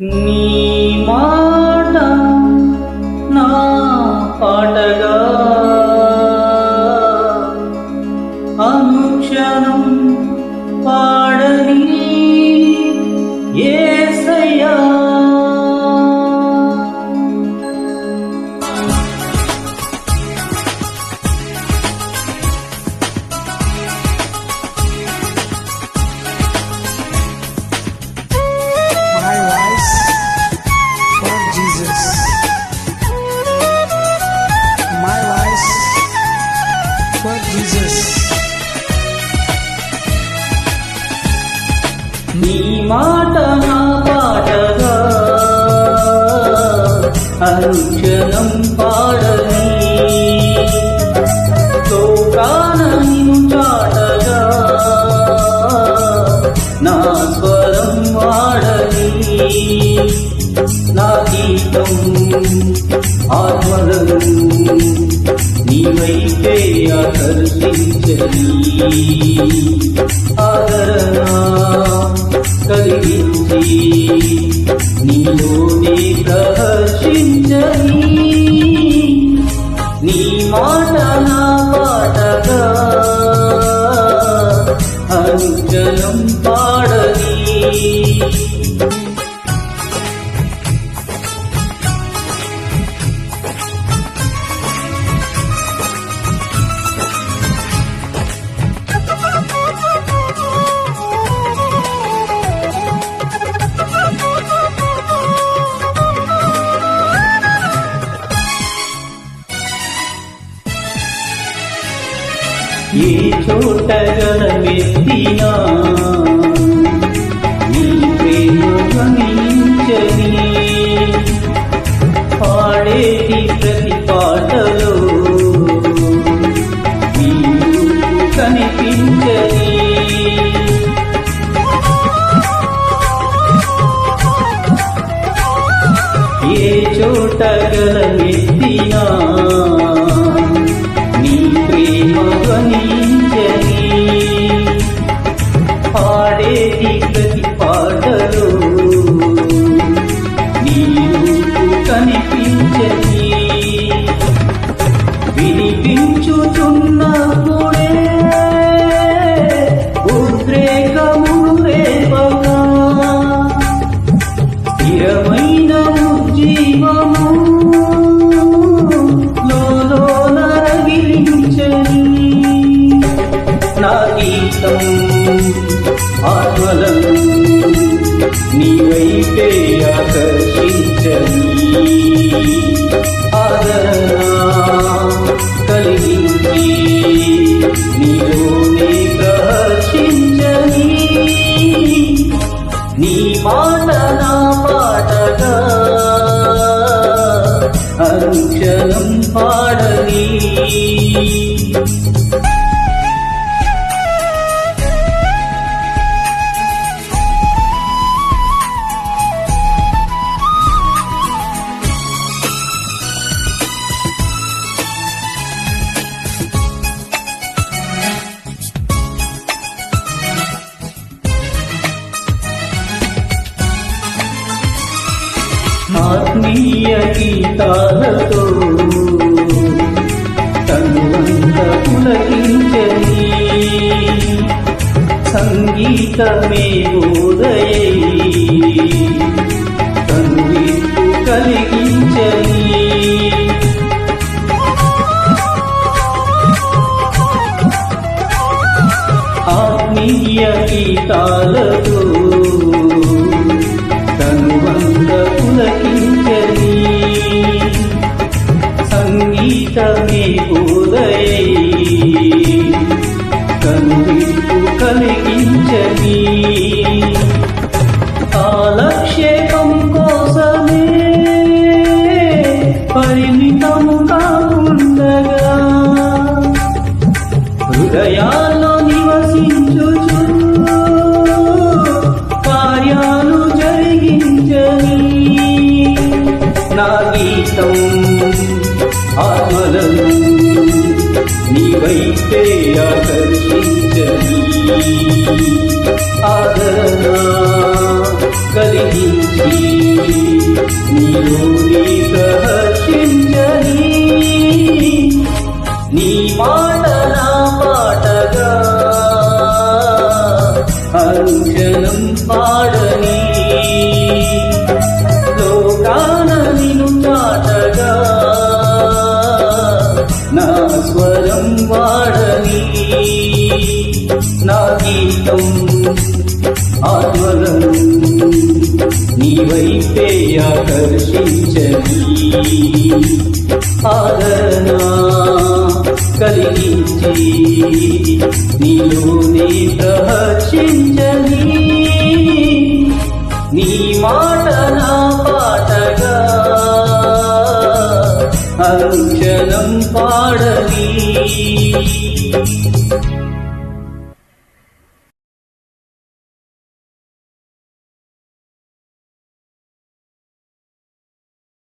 నీ మాట నా పాటగా. అనుక్షణం పాడని ఏ నీ మాట నా పాటగా అనుక్షణం పాడని లోకాన నిన్ను చాటగా నా స్వరం వాడని నా గీతం ఆత్మలను నీవైతే ఆకర్షించని ఆదరణ కలిగించి ఏ చోట గలమెత్తినా నీ ప్రేమ గమనించని పాడేటి ప్రతి పాటలో నీ కనిపించని ఏ చోట నీవైతే ఆకర్షించని ఆదరణ కలిగించి నీలోనే ప్రహర్షించని నీ మాట నా పాటగా అనుక్షణం పాడని. ఆత్మీయ గీతాలతో తనువంత పులకించని సంగీతమే ఉదయై తను కలిగించని ఆత్మీయ గీతాలతో తనువంత సంగీతమే ఉదయై కనువిప్పు కలిగించని నీవైతే ఆకర్షించని ఆదరణ కలిగించి నీలోని ప్రహర్షించని నీ మాట నా పాటగా అనుక్షణం పా ఆత్మలను నీ ఆకర్షించని ఆదరణ కలిగించి నీలోనే ప్రహర్షించని నీ మాట నా పాటగా అనుక్షణం పాడని